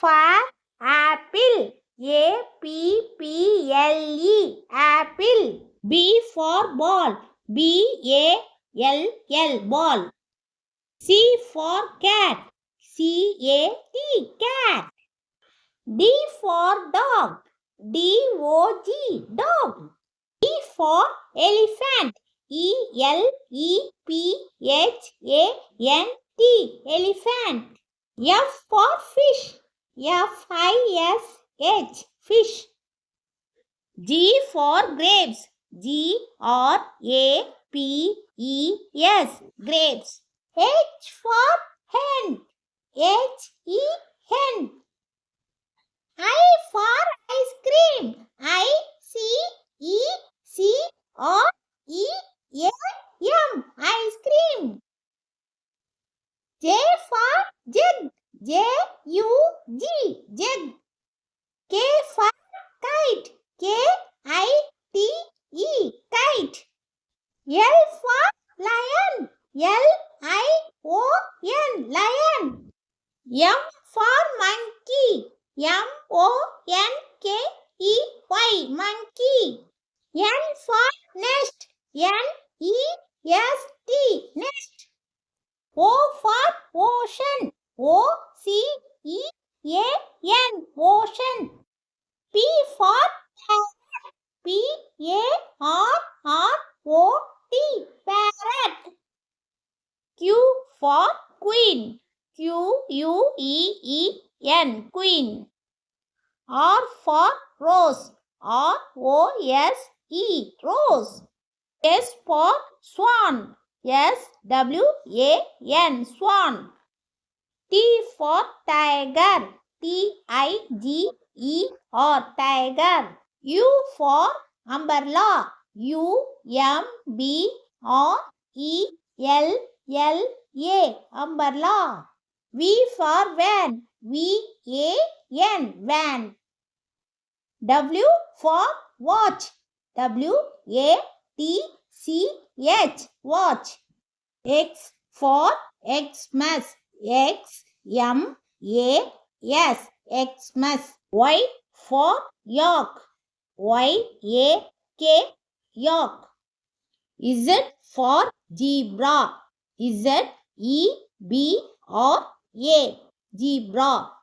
for apple. A P P L E apple. B for ball. B A L L ball. C for cat. C A T cat. D for dog. D O G dog. E for elephant. E L E P H A N T elephant. F for fish. F I S H fish. G for grapes. G R A P E S grapes. H for hen. H E hen. I for ice cream. I C E C R E A M ice cream. J for jug. J U G jug. K for kite. K I T E kite. L for lion. L I O N lion. M for monkey. M O N K E Y monkey. N for nest. N E S T nest. O for ocean. O C E A N ocean. P for parrot. P A R R O T parrot. Q for queen. Q U E E N queen. R for rose. R O S E rose. S for swan. S W A N swan. T for tiger. T I G E R tiger. U for umbrella. U M B R L L A umbrella. V for van. V A N van. W for watch. W A T C H watch. X for Xmas. X M A S Xmas. Y for York. Y A K York. Z for zebra. E B R A zebra.